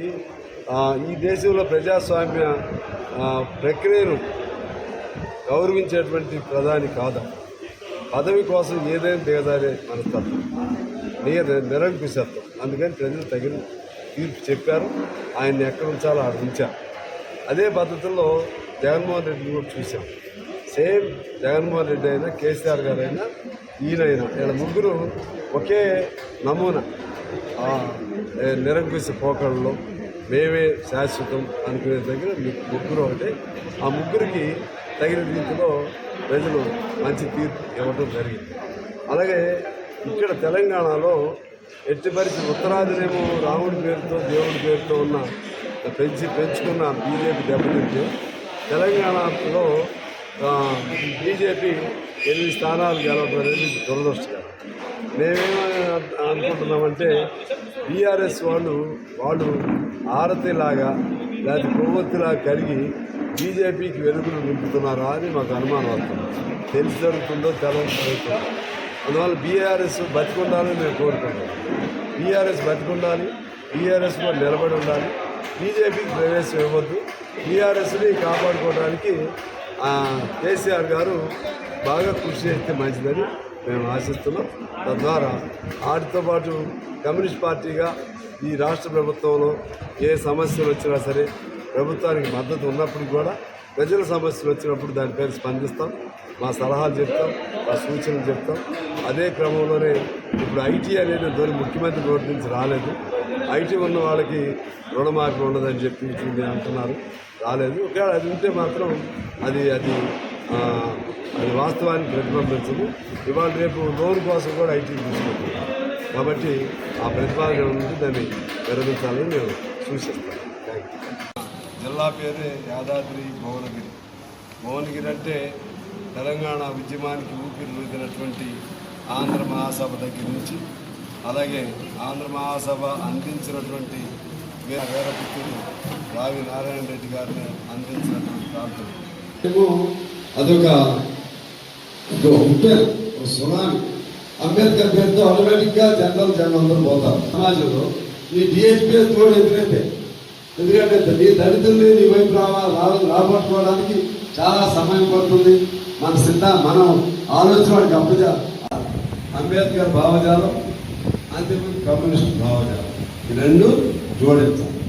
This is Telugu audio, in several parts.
ఈ దేశంలో ప్రజాస్వామ్య ప్రక్రియను గౌరవించేటువంటి ప్రధాని కాదా? పదవి కోసం ఏదైనా దిగదారే మనస్తత్వం. నిర నిరంకుశత్వం. అందుకని ప్రజలు తగిన తీర్పు చెప్పారు. ఆయన్ని ఎక్కడ ఉంచాలో ఆడ ఉంచారు. అదే పద్ధతిలో జగన్మోహన్ రెడ్డిని కూడా చూశాం. సేమ్ జగన్మోహన్ రెడ్డి అయినా కేసీఆర్ గారు ఈయనైనా వీళ్ళ ముగ్గురు ఒకే నమూనా. నిరంకుశ పోకడలో మేమే శాశ్వతం అనుకునే దగ్గర ముగ్గురు ఒకటే. ఆ ముగ్గురికి తగిన రీతిలో ప్రజలు మంచి తీర్పు ఇవ్వడం జరిగింది. అలాగే ఇక్కడ తెలంగాణలో ఎట్టి పరిస్థితి ఉత్తరాదినేమో రాముడి పేరుతో దేవుడి పేరుతో ఉన్న పెంచి పెంచుకున్న బీజేపీ దెబ్బతింటే తెలంగాణలో బీజేపీ ఎనిమిది స్థానాలు గెలవడం అనేది దురదృష్టకరం. మేమేమని అనుకుంటున్నామంటే బీఆర్ఎస్ వాళ్ళు వాళ్ళు ఆరతిలాగా లేదా కొవ్వొత్తిలాగా కరిగి బీజేపీకి వెలుగులు నింపుతున్నారా అని మాకు అనుమానం వస్తుంది. తెలిసి జరుగుతుందో తెలంగాణ జరుగుతుందో. అందువల్ల బీఆర్ఎస్ బతికుండాలని మేము కోరుకుంటాం బీఆర్ఎస్ బతికుండాలి బీఆర్ఎస్ కూడా నిలబడి ఉండాలి. బీజేపీకి ప్రవేశం ఇవ్వద్దు. బీఆర్ఎస్ని కాపాడుకోవడానికి కేసీఆర్ గారు బాగా కృషి చేస్తే మంచిదని మేము ఆశిస్తున్నాం. తద్వారా వాటితో పాటు కమ్యూనిస్ట్ పార్టీగా ఈ రాష్ట్ర ప్రభుత్వంలో ఏ సమస్యలు వచ్చినా సరే ప్రభుత్వానికి మద్దతు ఉన్నప్పుడు కూడా ప్రజల సమస్యలు వచ్చినప్పుడు దానిపై స్పందిస్తాం. మా సలహాలు చెప్తాం మా సూచనలు చెప్తాం. అదే క్రమంలోనే ఇప్పుడు ఐటీ అనేది దొరి ముఖ్యమంత్రి రోడ్డు నుంచి రాలేదు. ఐటీ ఉన్న వాళ్ళకి రుణమాఫీ ఉండదని చెప్పి అంటున్నారు. రాలేదు. ఒకవేళ అది ఉంటే మాత్రం అది అది అది వాస్తవానికి ప్రతిబింబించదు. ఇవాళ రేపు లోన్ కోసం కూడా ఐటీ తీసుకుంటుంది కాబట్టి ఆ ప్రతిపాదన ఉంటే దాన్ని విరమించాలని మేము సూచిస్తాను. జిల్లా పేరే యాదాద్రి భువనగిరి. భువనగిరి అంటే తెలంగాణ ఉద్యమానికి ఊపిరిదినటువంటి ఆంధ్ర మహాసభ దగ్గర నుంచి అలాగే ఆంధ్ర మహాసభ అందించినటువంటి వీర వీరపుత్రుడు రావి నారాయణ రెడ్డి గారిని అందించినటువంటి ప్రాంతం ఏమో అదొక ఒక సునామీ. అంబేద్కర్ పేరుతో ఆటోమేటిక్గా జనరల్ జనం పోతారు. సమాజంలో ఈ డిహెచ్పిఎస్ తోడు ఎదురైతే ఎందుకంటే నీ దళితుల్ని నీ వైపు రావా రాబట్టుకోవడానికి చాలా సమయం పడుతుంది. మన సిద్ధ మనం ఆలోచన వాడికి అంబేద్కర్ భావజాలం అంతిమ కమ్యూనిస్ట్ భావజాలం. ఈ రెండు జోడించాలి.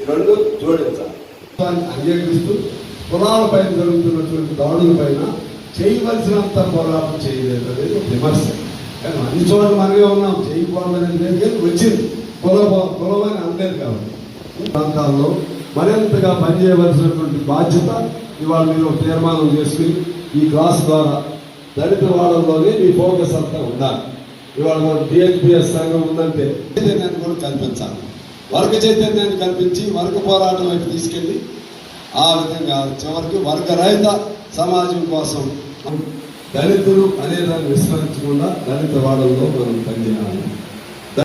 ఈ రెండు జోడించాలి. దాన్ని అంగీకరిస్తూ కులాలపై జరుగుతున్నటువంటి దాడుల పైన చేయవలసినంత పోరాటం చేయలేదు అనేది విమర్శ. కానీ అన్ని చోట్ల మనమే ఉన్నాం. చేయకూడదనేది లేదు. వచ్చింది. కుల కులం అంబేద్కర్ కాబట్టి. ప్రాంతాల్లో మరింతగా పనిచేయవలసినటువంటి బాధ్యత ఇవాళ మీరు తీర్మానం చేసుకుని ఈ క్లాస్ ద్వారా దళిత వాళ్ళలోనే మీ ఫోకస్ అంతా ఉండాలి. ఇవాళ డిఎన్పిఎస్ సంఘం ఉందంటే చైతన్యాన్ని కూడా కల్పించాలి. వర్గ చైతన్యాన్ని కల్పించి వర్గ పోరాటం వైపు తీసుకెళ్ళి ఆ విధంగా చివరికి వర్గ రహిత సమాజం కోసం దళితులు అనేదాన్ని విస్మరించకుండా దళిత వాళ్ళలో మనం పనిచేయాలి.